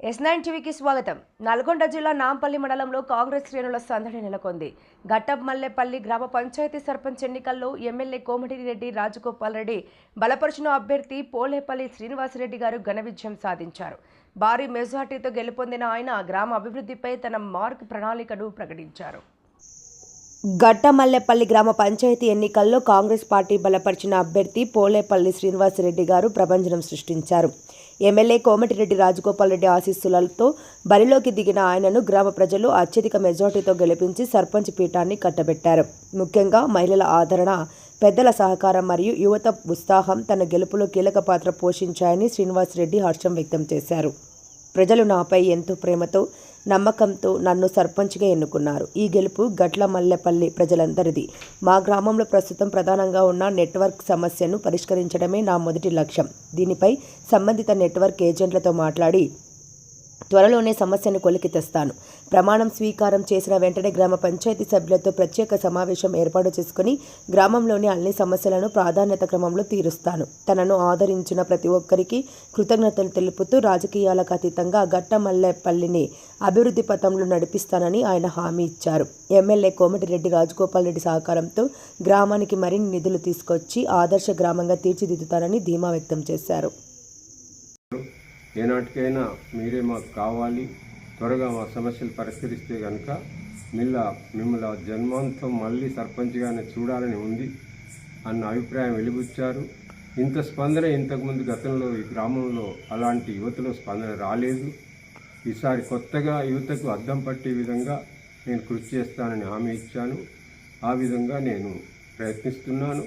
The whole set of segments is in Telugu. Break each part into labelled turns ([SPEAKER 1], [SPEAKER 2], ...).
[SPEAKER 1] ఎస్ నైన్ టీవీకి స్వాగతం. నల్గొండ జిల్లా నాంపల్లి మండలంలో కాంగ్రెస్ శ్రేణుల సందడి నెలకొంది. ఘట్టమల్లెపల్లి గ్రామ పంచాయతీ సర్పంచ్ ఎన్నికల్లో ఎమ్మెల్యే కోమటిరెడ్డి రాజగోపాల్ రెడ్డి బలపరిచిన అభ్యర్థి పోలేపల్లి శ్రీనివాసరెడ్డి గారు ఘన విజయం సాధించారు. భారీ మెజార్టీతో గెలుపొందిన ఆయన గ్రామ అభివృద్ధిపై తన మార్క్ ప్రణాళికను ప్రకటించారు. గట్టమల్లెపల్లి గ్రామ పంచాయతీ ఎన్నికల్లో కాంగ్రెస్ పార్టీ బలపరిచిన అభ్యర్థి పోలేపల్లి శ్రీనివాసరెడ్డి గారు ప్రభంజనం సృష్టించారు. ఎమ్మెల్యే కోమటిరెడ్డి రాజగోపాల్ రెడ్డి ఆశీస్సులతో బరిలోకి దిగిన ఆయనను గ్రామ ప్రజలు అత్యధిక మెజార్టీతో గెలిపించి సర్పంచ్ పీఠాన్ని కట్టబెట్టారు. ముఖ్యంగా మహిళల ఆదరణ పెద్దల సహకారం మరియు యువత ఉత్సాహం తన గెలుపులో కీలక పాత్ర పోషించాయని శ్రీనివాసరెడ్డి హర్షం వ్యక్తం చేశారు. ప్రజలు నాపై ఎంతో ప్రేమతో నమ్మకంతో నన్ను సర్పంచ్గా ఎన్నుకున్నారు. ఈ గెలుపు గట్ల మల్లెపల్లి ప్రజలందరిది. మా గ్రామంలో ప్రస్తుతం ప్రధానంగా ఉన్న నెట్వర్క్ సమస్యను పరిష్కరించడమే నా మొదటి లక్ష్యం. దీనిపై సంబంధిత నెట్వర్క్ ఏజెంట్లతో మాట్లాడి త్వరలోనే సమస్యను కొలికి తెస్తాను. ప్రమాణం స్వీకారం చేసిన వెంటనే గ్రామ పంచాయతీ సభ్యులతో ప్రత్యేక సమావేశం ఏర్పాటు చేసుకుని గ్రామంలోని అన్ని సమస్యలను ప్రాధాన్యత క్రమంలో తీరుస్తాను. తనను ఆదరించిన ప్రతి ఒక్కరికి కృతజ్ఞతలు తెలుపుతూ రాజకీయాలకు అతీతంగా గట్టమల్లెపల్లిని అభివృద్ధి పథంలో నడిపిస్తానని ఆయన హామీ ఇచ్చారు. ఎమ్మెల్యే కోమటిరెడ్డి రాజగోపాల్ రెడ్డి సహకారంతో గ్రామానికి మరిన్ని నిధులు తీసుకొచ్చి ఆదర్శ గ్రామంగా తీర్చిదిద్దుతానని ధీమా వ్యక్తం చేశారు.
[SPEAKER 2] ఏనాటికైనా మీరే మాకు కావాలి. త్వరగా మా సమస్యలు పరిష్కరిస్తే కనుక మిల్ల మిమ్మల్ని జన్మాంతం మళ్ళీ సర్పంచ్గానే చూడాలని ఉంది అన్న అభిప్రాయం వెలిబుచ్చారు. ఇంత స్పందన ఇంతకుముందు గతంలో ఈ గ్రామంలో అలాంటి యువతలో స్పందన రాలేదు. ఈసారి కొత్తగా యువతకు అద్దం పట్టే విధంగా నేను కృషి చేస్తానని హామీ ఇచ్చాను. ఆ విధంగా నేను ప్రయత్నిస్తున్నాను.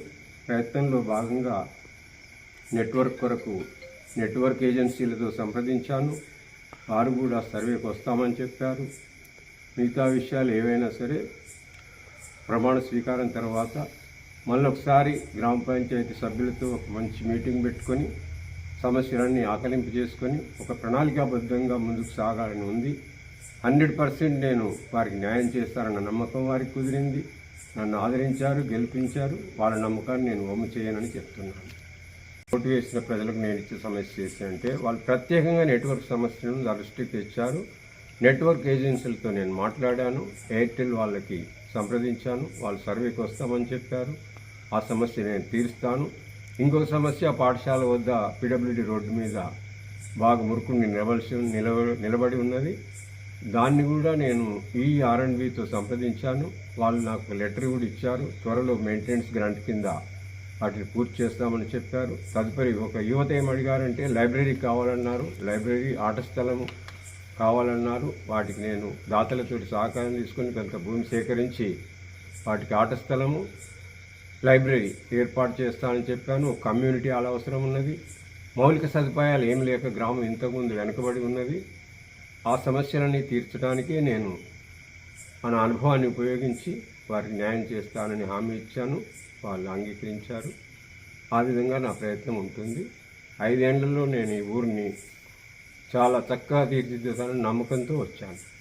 [SPEAKER 2] ప్రయత్నంలో భాగంగా నెట్వర్క్ కొరకు నెట్వర్క్ ఏజెన్సీలతో సంప్రదించాను. వారు కూడా సర్వేకి వస్తామని చెప్పారు. మిగతా విషయాలు ఏవైనా సరే ప్రమాణ స్వీకారం తర్వాత మళ్ళొకసారి గ్రామ పంచాయతీ సభ్యులతో ఒక మంచి మీటింగ్ పెట్టుకొని సమస్యలన్నీ ఆకలింపు చేసుకొని ఒక ప్రణాళికాబద్ధంగా ముందుకు సాగాలని ఉంది. హండ్రెడ్ పర్సెంట్ నేను వారికి న్యాయం చేస్తారన్న నమ్మకం వారికి కుదిరింది. నన్ను ఆదరించారు గెలిపించారు. వాళ్ళ నమ్మకాన్ని నేను ఒమ్ము చేయనని చెప్తున్నాను. ఓటు వేసిన ప్రజలకు నేను ఇచ్చే సమస్య ఏంటంటే వాళ్ళు ప్రత్యేకంగా నెట్వర్క్ సమస్యను నా దృష్టికి తెచ్చారు. నెట్వర్క్ ఏజెన్సీలతో నేను మాట్లాడాను. ఎయిర్టెల్ వాళ్ళకి సంప్రదించాను. వాళ్ళు సర్వేకి వస్తామని చెప్పారు. ఆ సమస్య నేను తీరుస్తాను. ఇంకొక సమస్య పాఠశాల వద్ద పీడబ్ల్యూడి రోడ్డు మీద బాగా మురుకుని నిలవలసి నిలవ నిలబడి ఉన్నది. దాన్ని కూడా నేను ఈ ఆర్ఎండ్బితో సంప్రదించాను. వాళ్ళు నాకు లెటర్ కూడా ఇచ్చారు. త్వరలో మెయింటెనెన్స్ గ్రాంట్ కింద వాటిని పూర్తి చేస్తామని చెప్పారు. తదుపరి ఒక యువత ఏమడిగారంటే అడిగారంటే లైబ్రరీ కావాలన్నారు. లైబ్రరీ ఆట స్థలము కావాలన్నారు. వాటికి నేను దాతలతో సహకారం తీసుకొని కొంత భూమి సేకరించి వాటికి ఆట స్థలము లైబ్రరీ ఏర్పాటు చేస్తానని చెప్పాను. కమ్యూనిటీ అలా అవసరం ఉన్నది. మౌలిక సదుపాయాలు ఏం లేక గ్రామం ఇంతకుముందు వెనుకబడి ఉన్నది. ఆ సమస్యలన్నీ తీర్చడానికే నేను మన అనుభవాన్ని ఉపయోగించి వారికి న్యాయం చేస్తానని హామీ ఇచ్చాను. వాళ్ళు అంగీకరించారు. ఆ విధంగా నా ప్రయత్నం ఉంటుంది. ఐదేళ్ళలో నేను ఈ ఊరిని చాలా చక్కగా తీర్చిదిద్దుతానని నమ్మకంతో వచ్చాను.